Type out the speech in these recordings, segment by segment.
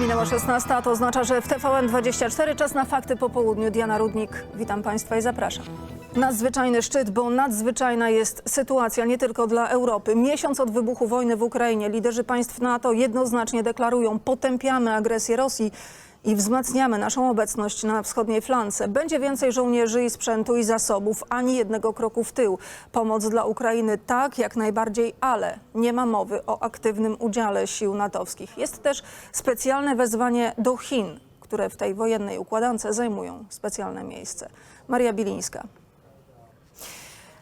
Minęła 16, a to oznacza, że w TVN24 czas na fakty po południu. Diana Rudnik, witam Państwa i zapraszam. Nadzwyczajny szczyt, bo nadzwyczajna jest sytuacja nie tylko dla Europy. Miesiąc od wybuchu wojny w Ukrainie liderzy państw NATO jednoznacznie deklarują, potępiamy agresję Rosji i wzmacniamy naszą obecność na wschodniej flance. Będzie więcej żołnierzy i sprzętu i zasobów, ani jednego kroku w tył. Pomoc dla Ukrainy tak, jak najbardziej, ale nie ma mowy o aktywnym udziale sił natowskich. Jest też specjalne wezwanie do Chin, które w tej wojennej układance zajmują specjalne miejsce. Maria Bilińska.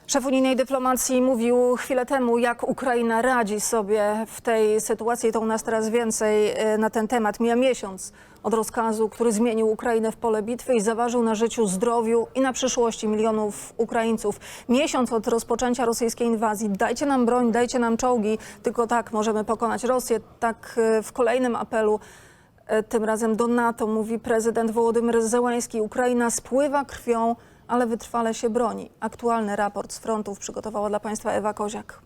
Szef unijnej dyplomacji mówił chwilę temu, jak Ukraina radzi sobie w tej sytuacji. To u nas teraz więcej e, na ten temat. Mija miesiąc od rozkazu, który zmienił Ukrainę w pole bitwy i zaważył na życiu, zdrowiu i na przyszłości milionów Ukraińców. Miesiąc od rozpoczęcia rosyjskiej inwazji. Dajcie nam broń, dajcie nam czołgi. Tylko tak możemy pokonać Rosję. Tak e, w kolejnym apelu E, Tym razem do NATO mówi prezydent Wołodymyr Zełański. Ukraina spływa krwią, ale wytrwale się broni. Aktualny raport z frontów przygotowała dla Państwa Ewa Koziak.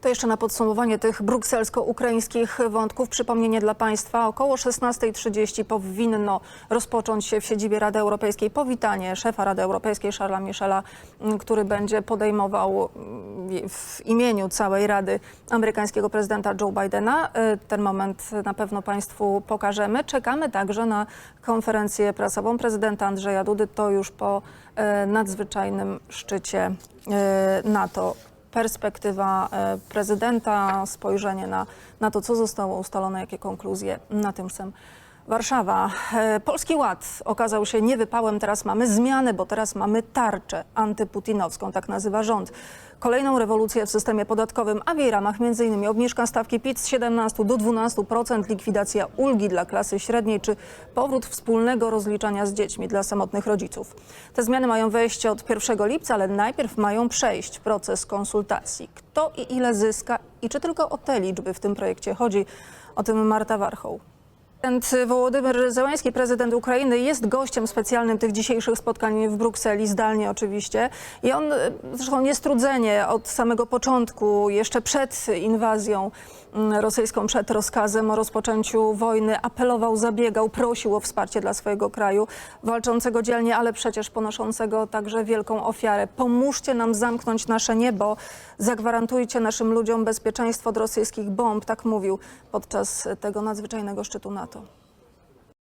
To jeszcze na podsumowanie tych brukselsko-ukraińskich wątków. Przypomnienie dla Państwa. Około 16.30 powinno rozpocząć się w siedzibie Rady Europejskiej powitanie szefa Rady Europejskiej Charlesa Michela, który będzie podejmował m, w imieniu całej Rady amerykańskiego prezydenta Joe Bidena. E, Ten moment na pewno Państwu pokażemy. Czekamy także na konferencję prasową prezydenta Andrzeja Dudy. To już po e, nadzwyczajnym szczycie e, NATO perspektywa e, prezydenta, spojrzenie na, na to, co zostało ustalone, jakie konkluzje na tym samym. Warszawa. E, Polski Ład okazał się niewypałem. Teraz mamy zmianę, bo teraz mamy tarczę antyputinowską, tak nazywa rząd. Kolejną rewolucję w systemie podatkowym, a w jej ramach m.in. obniżka stawki PIT z 17 do 12%, likwidacja ulgi dla klasy średniej czy powrót wspólnego rozliczania z dziećmi dla samotnych rodziców. Te zmiany mają wejść od 1 lipca, ale najpierw mają przejść proces konsultacji. Kto i ile zyska i czy tylko o te liczby w tym projekcie chodzi? O tym Marta Warchoł. Prezydent Wołodymyr Zełański, prezydent Ukrainy, jest gościem specjalnym tych dzisiejszych spotkań w Brukseli, zdalnie oczywiście. I on, zresztą niestrudzenie od samego początku, jeszcze przed inwazją mm, rosyjską, przed rozkazem o rozpoczęciu wojny, apelował, zabiegał, prosił o wsparcie dla swojego kraju, walczącego dzielnie, ale przecież ponoszącego także wielką ofiarę. Pomóżcie nam zamknąć nasze niebo, zagwarantujcie naszym ludziom bezpieczeństwo od rosyjskich bomb, tak mówił podczas tego nadzwyczajnego szczytu NATO. passato.